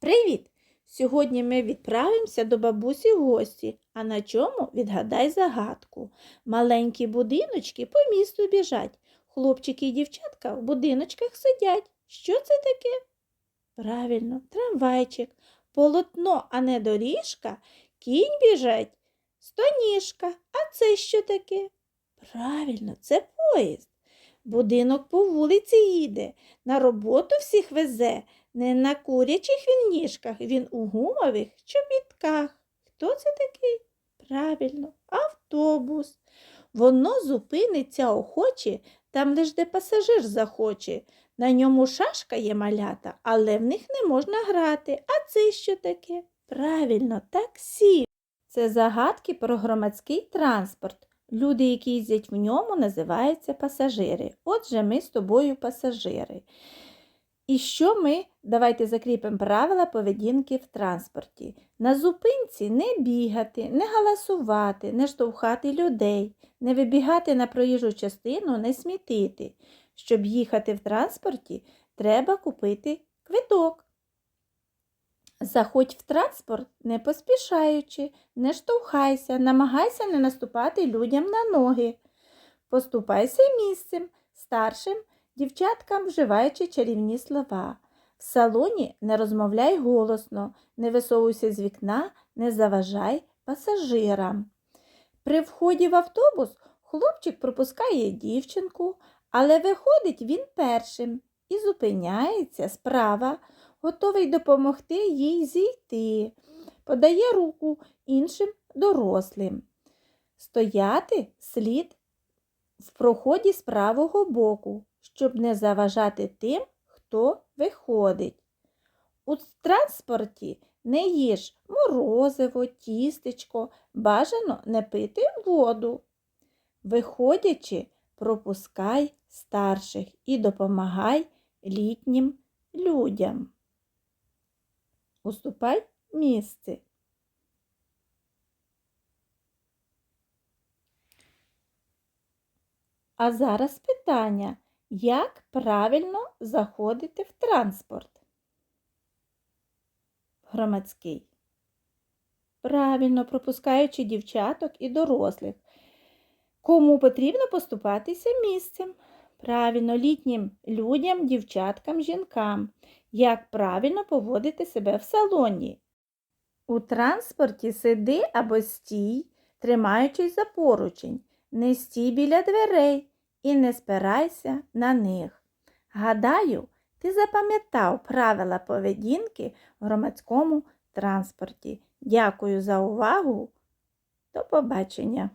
Привіт! Сьогодні ми відправимося до бабусі в гості, а на чому відгадай загадку. Маленькі будиночки по місту біжать. Хлопчики і дівчатка в будиночках сидять. Що це таке? Правильно, трамвайчик, полотно, а не доріжка, кінь біжать, стоніжка. А це що таке? Правильно, це поїзд. Будинок по вулиці їде, на роботу всіх везе. Не на курячих він ніжках, він у гумових чобітках. Хто це такий? Правильно, автобус. Воно зупиниться охоче, там лиш де пасажир захоче. На ньому шашка є малята, але в них не можна грати. А це що таке? Правильно, таксі. Це загадки про громадський транспорт. Люди, які їздять в ньому, називаються пасажири. Отже, ми з тобою пасажири. І що ми? Давайте закріпимо правила поведінки в транспорті. На зупинці не бігати, не галасувати, не штовхати людей, не вибігати на проїжджу частину, не смітити. Щоб їхати в транспорті, треба купити квиток. Заходь в транспорт, не поспішаючи, не штовхайся, намагайся не наступати людям на ноги. Поступайся місцем, старшим дівчаткам вживаючи чарівні слова. В салоні не розмовляй голосно, не висовуйся з вікна, не заважай пасажирам. При вході в автобус хлопчик пропускає дівчинку, але виходить він першим і зупиняється справа, готовий допомогти їй зійти, подає руку іншим дорослим. Стояти слід в проході з правого боку, щоб не заважати тим, хто виходить. У транспорті не їж морозиво, тістечко, бажано не пити воду. Виходячи, пропускай старших і допомагай літнім людям. Уступай місце. А зараз питання, як правильно заходити в транспорт? Громадський. Правильно пропускаючи дівчаток і дорослих. Кому потрібно поступатися місцем? Правильно, літнім людям, дівчаткам, жінкам. Як правильно поводити себе в салоні? У транспорті сиди або стій, тримаючись за поручень. Не стій біля дверей і не спирайся на них. Гадаю, ти запам'ятав правила поведінки в громадському транспорті. Дякую за увагу. До побачення!